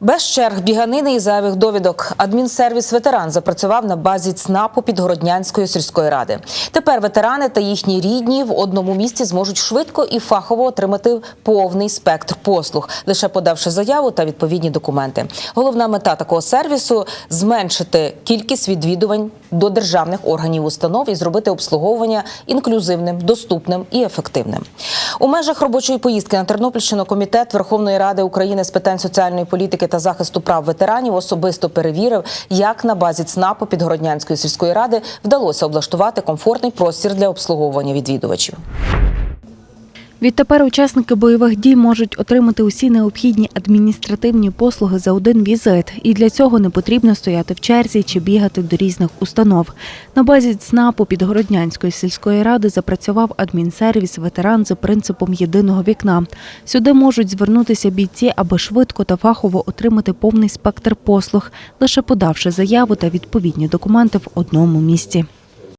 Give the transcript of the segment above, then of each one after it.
Без черг, біганини і зайвих довідок адмінсервіс ветеран запрацював на базі ЦНАПу Підгороднянської сільської ради. Тепер ветерани та їхні рідні в одному місці зможуть швидко і фахово отримати повний спектр послуг, лише подавши заяву та відповідні документи. Головна мета такого сервісу зменшити кількість відвідувань до державних органів установ і зробити обслуговування інклюзивним, доступним і ефективним. У межах робочої поїздки на Тернопільщину комітет Верховної Ради України з питань соціальної політики та захисту прав ветеранів особисто перевірив, як на базі ЦНАПу Підгороднянської сільської ради вдалося облаштувати комфортний простір для обслуговування відвідувачів. Відтепер учасники бойових дій можуть отримати усі необхідні адміністративні послуги за один візит, і для цього не потрібно стояти в черзі чи бігати до різних установ. На базі ЦНАПу Підгороднянської сільської ради запрацював адмінсервіс ветеран за принципом єдиного вікна. Сюди можуть звернутися бійці, аби швидко та фахово отримати повний спектр послуг, лише подавши заяву та відповідні документи в одному місці.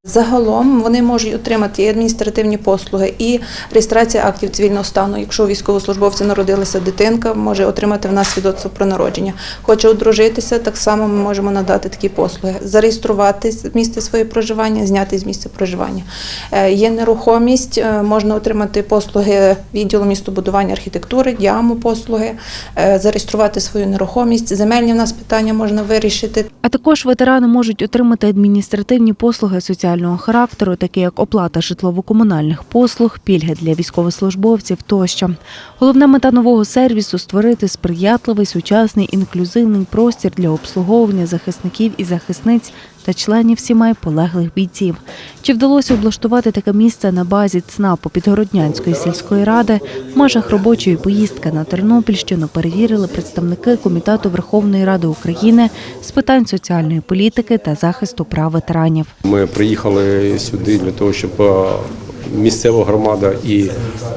Загалом вони можуть отримати і адміністративні послуги, і реєстрація актів цивільного стану. Якщо у військовослужбовця народилася дитинка, може отримати в нас свідоцтво про народження. Хоче одружитися, так само ми можемо надати такі послуги. Зареєструвати місце своє проживання, зняти з місця проживання. Е, Є нерухомість, е, можна отримати послуги відділу містобудування архітектури, діаму послуги, е, зареєструвати свою нерухомість. Земельні в нас питання можна вирішити. А також ветерани можуть отримати адміністративні послуги соціального характеру, такі як оплата житлово-комунальних послуг, пільги для військовослужбовців тощо. Головна мета нового сервісу створити сприятливий, сучасний, інклюзивний простір для обслуговування захисників і захисниць та членів сімей полеглих бійців. Чи вдалося облаштувати таке місце на базі ЦНАПу Підгороднянської сільської ради? В межах робочої поїздки на Тернопільщину перевірили представники Комітету Верховної Ради України з питань соціальної політики та захисту прав ветеранів. Ми приїхали сюди для того, щоб е, місцева громада і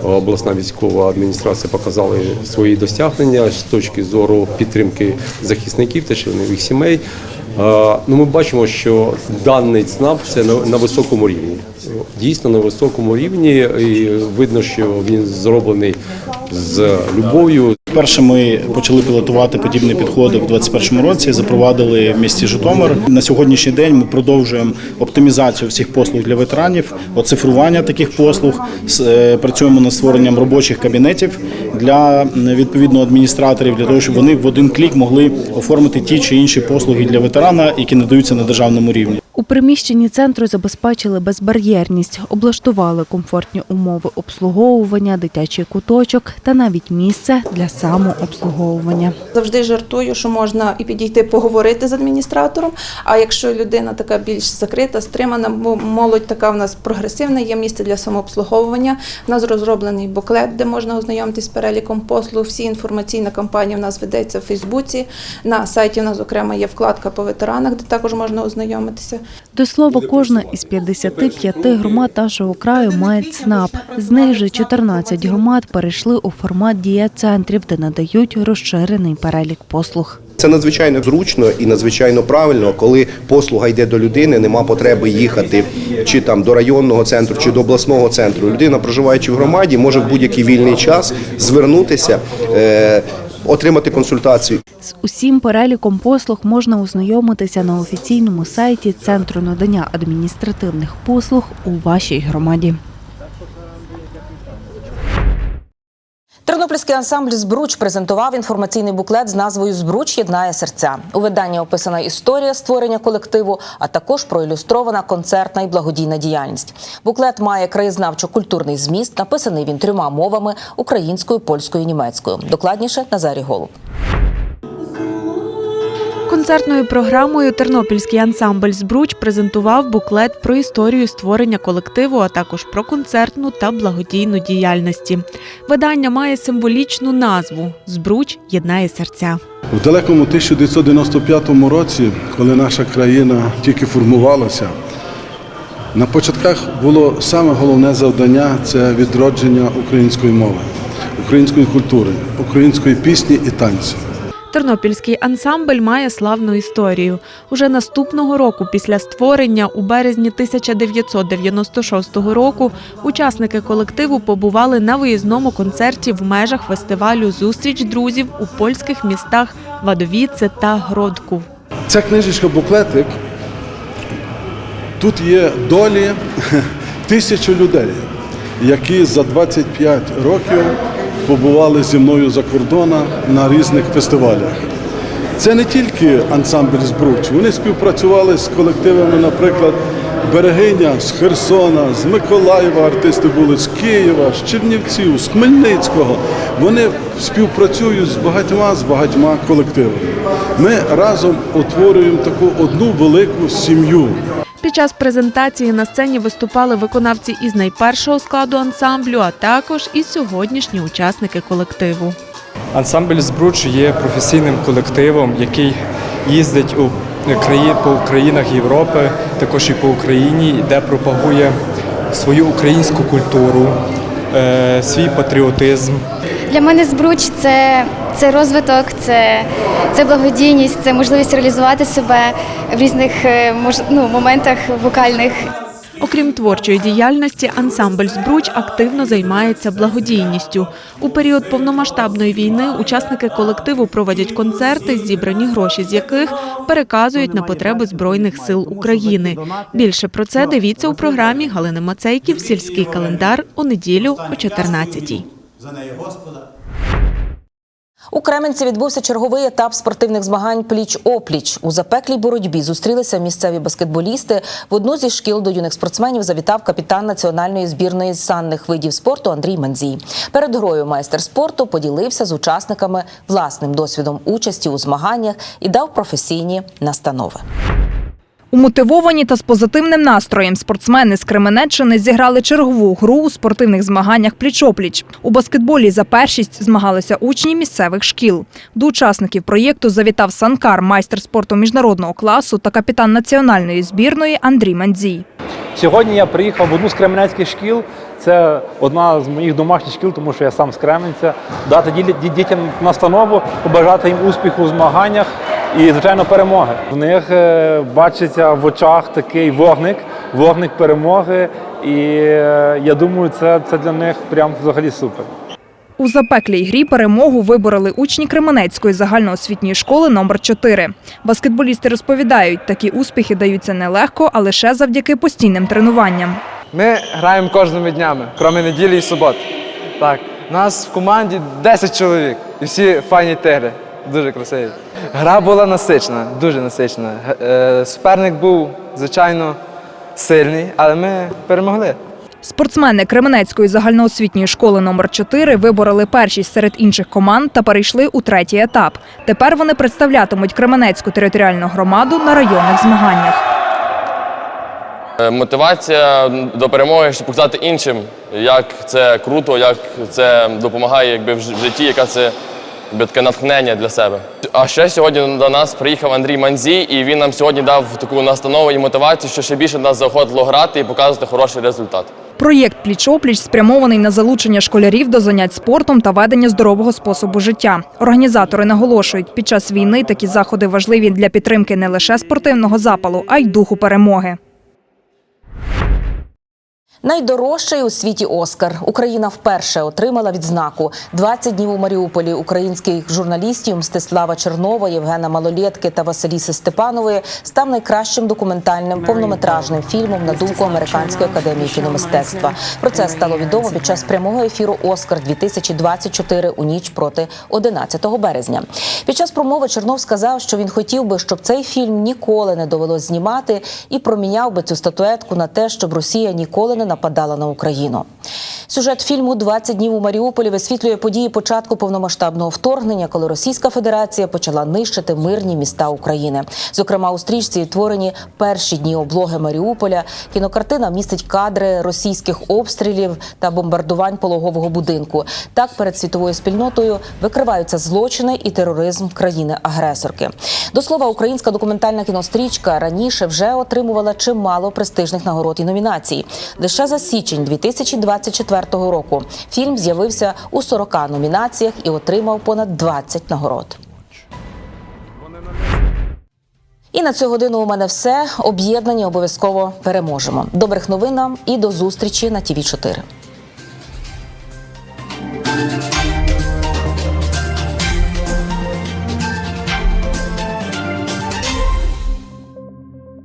обласна військова адміністрація показали свої досягнення з точки зору підтримки захисників та членів їх сімей. Ну, ми бачимо, що даний ЦНАП це на високому рівні. Дійсно на високому рівні, і видно, що він зроблений з любов'ю, Перше ми почали пілотувати подібні підходи в 2021 році. Запровадили в місті Житомир. На сьогоднішній день ми продовжуємо оптимізацію всіх послуг для ветеранів, оцифрування таких послуг. Е, Працюємо над створенням робочих кабінетів для відповідно адміністраторів, для того, щоб вони в один клік могли оформити ті чи інші послуги для ветерана, які надаються на державному рівні. У приміщенні центру забезпечили безбар'єрність, облаштували комфортні умови обслуговування, дитячий куточок та навіть місце для самообслуговування. Завжди жартую, що можна і підійти поговорити з адміністратором. А якщо людина така більш закрита, стримана, бо молодь така в нас прогресивна, є місце для самообслуговування. У нас розроблений буклет, де можна ознайомитись з переліком послуг. Всі інформаційна кампанія в нас ведеться в Фейсбуці. На сайті у нас окремо є вкладка по ветеранах, де також можна ознайомитися. До слова, кожна із 55 громад нашого краю має ЦНАП. З них же 14 громад перейшли у формат дія-центрів, де надають розширений перелік послуг. Це надзвичайно зручно і надзвичайно правильно, коли послуга йде до людини, нема потреби їхати чи там до районного центру, чи до обласного центру. Людина, проживаючи в громаді, може в будь-який вільний час звернутися, е, отримати консультацію. З усім переліком послуг можна ознайомитися на офіційному сайті Центру надання адміністративних послуг у вашій громаді. Тернопільський ансамбль Збруч презентував інформаційний буклет з назвою Збруч єднає серця. У виданні описана історія створення колективу, а також проілюстрована концертна і благодійна діяльність. Буклет має краєзнавчо-культурний зміст, написаний він трьома мовами українською, польською німецькою. Докладніше Назарій Голуб. Концертною програмою Тернопільський ансамбль Збруч презентував буклет про історію створення колективу, а також про концертну та благодійну діяльності. Видання має символічну назву Збруч єднає серця. У далекому 1995 році, коли наша країна тільки формувалася, на початках було саме головне завдання це відродження української мови, української культури, української пісні і танцю. Тернопільський ансамбль має славну історію. Уже наступного року, після створення, у березні 1996 року, учасники колективу побували на виїзному концерті в межах фестивалю Зустріч друзів у польських містах Вадовіце та Гродків. Ця книжечка буклетик. Тут є долі тисячу людей, які за 25 років побували зі мною за кордоном на різних фестивалях. Це не тільки ансамбль Збруч, вони співпрацювали з колективами, наприклад, Берегиня з Херсона, з Миколаєва артисти були, з Києва, з Чернівців, з Хмельницького. Вони співпрацюють з багатьма з багатьма колективами. Ми разом утворюємо таку одну велику сім'ю. Під час презентації на сцені виступали виконавці із найпершого складу ансамблю, а також і сьогоднішні учасники колективу. Ансамбль Збруч є професійним колективом, який їздить у краї по країнах Європи, також і по Україні, де пропагує свою українську культуру, е, свій патріотизм. Для мене збруч це, це розвиток, це, це благодійність, це можливість реалізувати себе в різних е, ну, моментах вокальних. Окрім творчої діяльності, ансамбль Збруч активно займається благодійністю. У період повномасштабної війни учасники колективу проводять концерти, зібрані гроші з яких переказують на потреби Збройних сил України. Більше про це дивіться у програмі Галини Мацейків Сільський календар у неділю о 14-й. У Кременці відбувся черговий етап спортивних змагань пліч-опліч. У запеклій боротьбі зустрілися місцеві баскетболісти. В одну зі шкіл до юних спортсменів завітав капітан національної збірної санних видів спорту Андрій Манзій. Перед грою майстер спорту поділився з учасниками власним досвідом участі у змаганнях і дав професійні настанови. Умотивовані та з позитивним настроєм спортсмени з Кременеччини зіграли чергову гру у спортивних змаганнях пліч-опліч. У баскетболі за першість змагалися учні місцевих шкіл. До учасників проєкту завітав санкар, майстер спорту міжнародного класу та капітан національної збірної Андрій Мандзій. Сьогодні я приїхав в одну з кременецьких шкіл. Це одна з моїх домашніх шкіл, тому що я сам з Кременця. Дати дітям настанову, побажати їм успіху у змаганнях і, звичайно, перемоги. В них е, бачиться в очах такий вогник, вогник перемоги. І е, я думаю, це, це для них прям взагалі супер. У запеклій грі перемогу вибороли учні Кременецької загальноосвітньої школи номер 4 Баскетболісти розповідають, такі успіхи даються нелегко, а лише завдяки постійним тренуванням. Ми граємо кожними днями, крім неділі і субот. Так, нас в команді 10 чоловік, і всі файні тигри. Дуже красиві. Гра була насичена, дуже насичена. Е, Суперник був, звичайно, сильний, але ми перемогли. Спортсмени Кременецької загальноосвітньої школи номер 4 вибороли першість серед інших команд та перейшли у третій етап. Тепер вони представлятимуть Кременецьку територіальну громаду на районних змаганнях. Е, Мотивація до перемоги, щоб показати іншим, як це круто, як це допомагає якби, в житті, яка це таке натхнення для себе. А ще сьогодні до нас приїхав Андрій Манзій, і він нам сьогодні дав таку настанову і мотивацію, що ще більше нас заохотило грати і показувати хороший результат. Проєкт Пліч-опліч спрямований на залучення школярів до занять спортом та ведення здорового способу життя. Організатори наголошують, під час війни такі заходи важливі для підтримки не лише спортивного запалу, а й духу перемоги. Найдорожчий у світі Оскар. Україна вперше отримала відзнаку. 20 днів у Маріуполі українських журналістів Мстислава Чернова, Євгена Малолєтки та Василіси Степанової став найкращим документальним повнометражним фільмом на думку Американської академії кіномистецтва. Про це стало відомо під час прямого ефіру Оскар 2024 у ніч проти 11 березня. Під час промови Чернов сказав, що він хотів би, щоб цей фільм ніколи не довелось знімати, і проміняв би цю статуетку на те, щоб Росія ніколи не нападала на Україну. Сюжет фільму «20 днів у Маріуполі висвітлює події початку повномасштабного вторгнення, коли Російська Федерація почала нищити мирні міста України. Зокрема, у стрічці творені перші дні облоги Маріуполя. Кінокартина містить кадри російських обстрілів та бомбардувань пологового будинку. Так перед світовою спільнотою викриваються злочини і тероризм країни-агресорки. До слова, українська документальна кінострічка раніше вже отримувала чимало престижних нагород і номінацій. Лише за січень 2024 року фільм з'явився у 40 номінаціях і отримав понад 20 нагород. І на цю годину у мене все. Об'єднані обов'язково переможемо. Добрих новин нам і до зустрічі на ТІВІ 4